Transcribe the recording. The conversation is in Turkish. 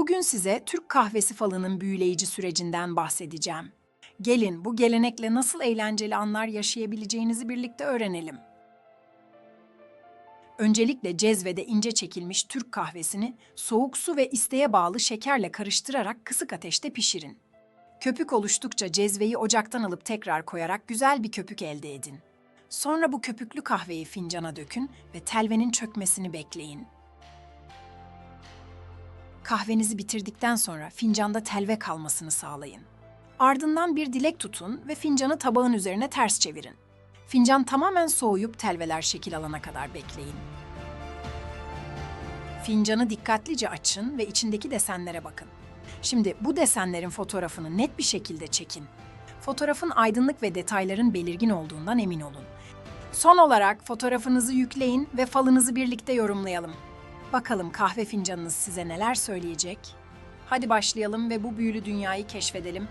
Bugün size Türk kahvesi falının büyüleyici sürecinden bahsedeceğim. Gelin bu gelenekle nasıl eğlenceli anlar yaşayabileceğinizi birlikte öğrenelim. Öncelikle cezvede ince çekilmiş Türk kahvesini soğuk su ve isteğe bağlı şekerle karıştırarak kısık ateşte pişirin. Köpük oluştukça cezveyi ocaktan alıp tekrar koyarak güzel bir köpük elde edin. Sonra bu köpüklü kahveyi fincana dökün ve telvenin çökmesini bekleyin. Kahvenizi bitirdikten sonra fincanda telve kalmasını sağlayın. Ardından bir dilek tutun ve fincanı tabağın üzerine ters çevirin. Fincan tamamen soğuyup telveler şekil alana kadar bekleyin. Fincanı dikkatlice açın ve içindeki desenlere bakın. Şimdi bu desenlerin fotoğrafını net bir şekilde çekin. Fotoğrafın aydınlık ve detayların belirgin olduğundan emin olun. Son olarak fotoğrafınızı yükleyin ve falınızı birlikte yorumlayalım. Bakalım kahve fincanınız size neler söyleyecek? Hadi başlayalım ve bu büyülü dünyayı keşfedelim.